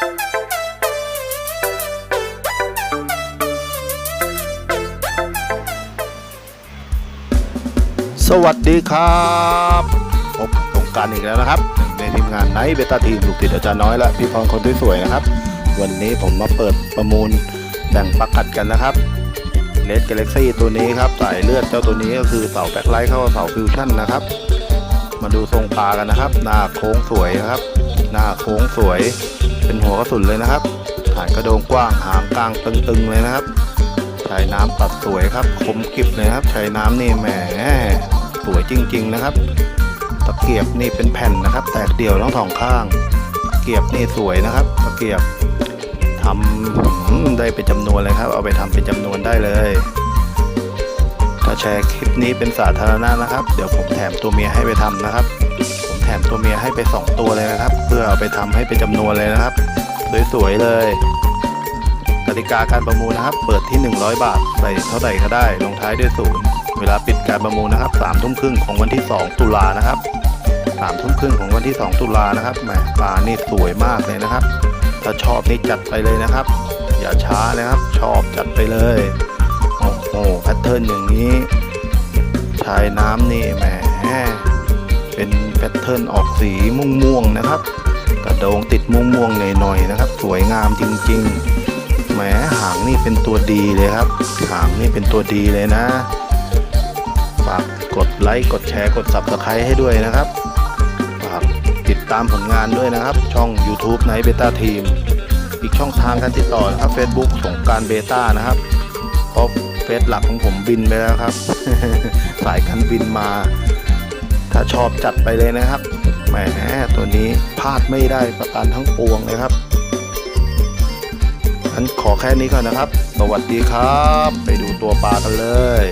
สวัสดีครับพบตรงกันอีกแล้วนะครับ ในทีมงานไนท์เบต้าทีมลูกติดอาจารย์น้อยและพี่พรคนสวยๆนะครับ วันนี้ผมมาเปิดประมูลแบ่งปักกัดกันนะครับเลดกาแล็กซี่ตัวนี้ครับสายเลือดเจ้าตัวนี้ก็คือเสาแบ็คไลท์เข้าเสาฟิวชั่นนะครับ มาดูทรงปลากันนะครับ หน้าโค้งสวยนะครับ หน้าโค้งสวย เป็นหัวกระสุนเลยนะครับฐานกระโดงกว้างหางกลางตึงๆเลยนะครับชายน้ำตัดสวยครับ คมกริบเลยครับชายน้ำนี่แหมสวยจริง ๆนะครับ ตะเกียบนี่เป็นแผ่นนะครับ แตกเดี่ยวทั้งสองข้างตะเกียบนี่สวยนะครับ ตะเกียบทำอืมได้เป็นจำนวนเลยครับ เอาไปทำเป็นจำนวนได้เลย ถ้าแชร์คลิปนี้เป็นสาธารณะนะครับ เดี๋ยวผมแถมตัวเมียให้ไปทำนะครับ ถมตัวเมียให้ไปสองตัวเลยนะครับ เพื่อเอาไปทำให้เป็นจำนวนเลยนะครับ สวยๆเลยกติกาการประมูลนะครับ เปิดที่ 100 บาท ใส่เท่าไหร่ก็ได้ ลงท้ายด้วยศูนย์เวลาปิดการประมูลนะครับ3ทุ่มครึ่งของวันที่ 2 ตุลานะครับ3ทุ่มครึ่งของวันที่ 2 ตุลานะครับแหมปลานี่สวยมากเลยนะครับ ถ้าชอบนี่จัดไปเลยนะครับ อย่าช้านะครับ ชอบจัดไปเลย โอ้โหแพทเทิร์นอย่างนี้ ชายน้ำนี่แหม เป็นแพทเทิร์นออกสีม่วงๆนะครับ กระโดงติดม่วงๆหน่อยๆนะครับ สวยงามจริงๆแหมหางนี่เป็นตัวดีเลยครับ หางนี่เป็นตัวดีเลยนะฝากกดไลค์กดแชร์กด subscribe ให้ด้วยนะครับฝากติดตามผลงานด้วยนะครับ ช่อง YouTube ไนท์เบต้าทีมอีกช่องทางการติดต่อนะครับ Facebook สงการเบต้านะครับเพราะเฟซหลักของผมบินไปแล้วครับ สายการบินมา ถ้าชอบจัดไปเลยนะครับแหมตัวนี้พลาดไม่ได้ประกันทั้งปวงเลยครับงั้นขอแค่นี้ก่อนนะครับ สวัสดีครับ ไปดูตัวปลากันเลย